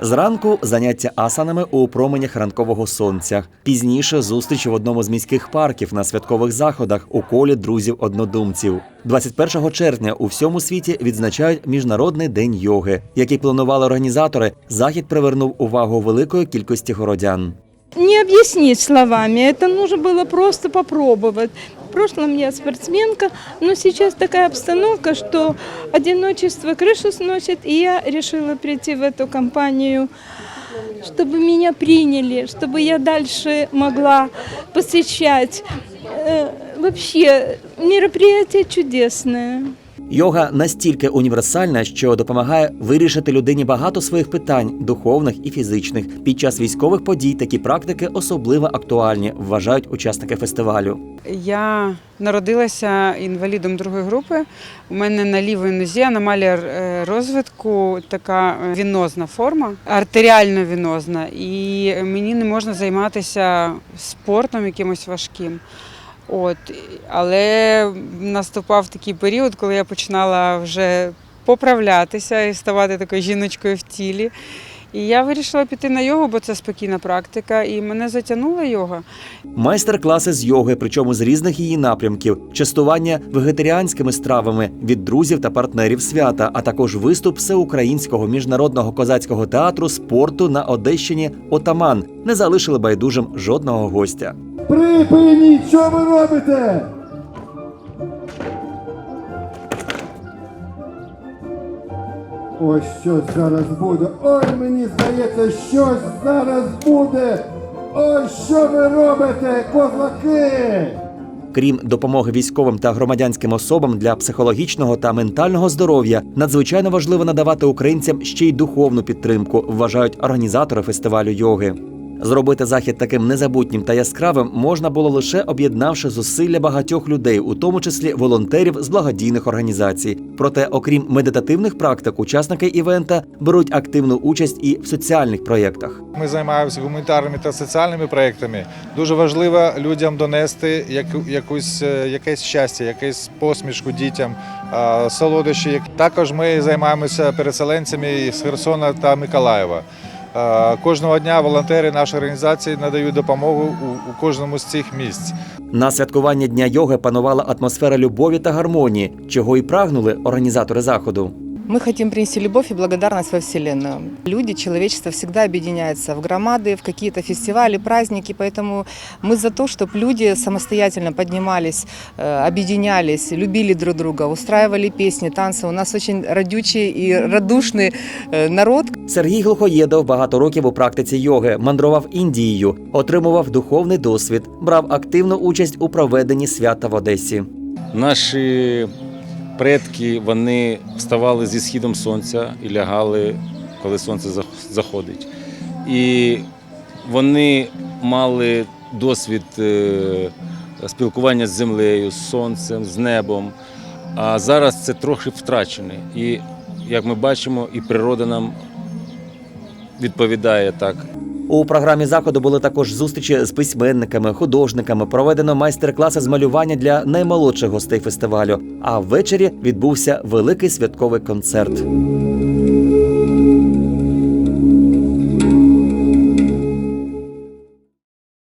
Зранку заняття асанами у променях ранкового сонця. Пізніше зустріч в одному з міських парків на святкових заходах у колі друзів-однодумців. 21 червня у всьому світі відзначають Міжнародний день йоги, який планували організатори. Захід привернув увагу великої кількості городян. Не объяснить словами, это нужно было просто попробовать. В прошлом я спортсменка, но сейчас такая обстановка, что одиночество крышу сносит, и я решила прийти в эту компанию, чтобы меня приняли, чтобы я дальше могла посещать. Э, Вообще, мероприятие чудесное. Йога настільки універсальна, що допомагає вирішити людині багато своїх питань, духовних і фізичних. Під час військових подій такі практики особливо актуальні, вважають учасники фестивалю. Я народилася інвалідом другої групи. У мене на лівій нозі аномалія е, розвитку, така е, вінозна форма, артеріально вінозна, і мені не можна займатися спортом якимось важким. От, але наступав такий період, коли я починала вже поправлятися і ставати такою жіночкою в тілі. І я вирішила піти на йогу, бо це спокійна практика, і мене затягнула йога. Майстер-класи з йоги, причому з різних її напрямків, частування вегетаріанськими стравами від друзів та партнерів свята, а також виступ всеукраїнського міжнародного козацького театру спорту на Одещині Отаман не залишили байдужим жодного гостя. Припиніть, що ви робите? Ось щось зараз буде. Ой, мені здається, щось зараз буде. Ой, що ви робите, козаки? Крім допомоги військовим та громадянським особам для психологічного та ментального здоров'я, надзвичайно важливо надавати українцям ще й духовну підтримку, вважають організатори фестивалю йоги. Зробити захід таким незабутнім та яскравим можна було лише об'єднавши зусилля багатьох людей, у тому числі волонтерів з благодійних організацій. Проте, окрім медитативних практик, учасники івента беруть активну участь і в соціальних проєктах. Ми займаємося гуманітарними та соціальними проектами. Дуже важливо людям донести якусь, е, якесь щастя, якусь посмішку дітям, е, солодощі. Також ми займаємося переселенцями з Херсона та Миколаєва. Е, Кожного дня волонтери нашої організації надають допомогу у, кожному з цих місць. На святкування дня йоги панувала атмосфера любові та гармонії, чого і прагнули організатори заходу. Мы хотим принести любовь и благодарность во Вселенную. Люди, человечество всегда объединяется в громады, в какие-то фестивали, праздники, поэтому мы за то, чтобы люди самостоятельно поднимались, э, объединялись, любили друг друга, устраивали песни, танцы. У нас очень родючий и радушный э, народ, Сергій Глухоєдов багато років у практиці йоги мандрував Індією, отримував духовний досвід, брав активну участь у проведенні свята в Одесі. Наші предки вони вставали зі східом сонця і лягали, коли сонце зах- заходить. І вони мали досвід е, спілкування з землею, з сонцем, з небом. А зараз це трохи втрачене. І як ми бачимо, і природа нам відповідає так. У програмі заходу були також зустрічі з письменниками, художниками. Проведено майстер-класи з малювання для наймолодших гостей фестивалю. А ввечері відбувся великий святковий концерт.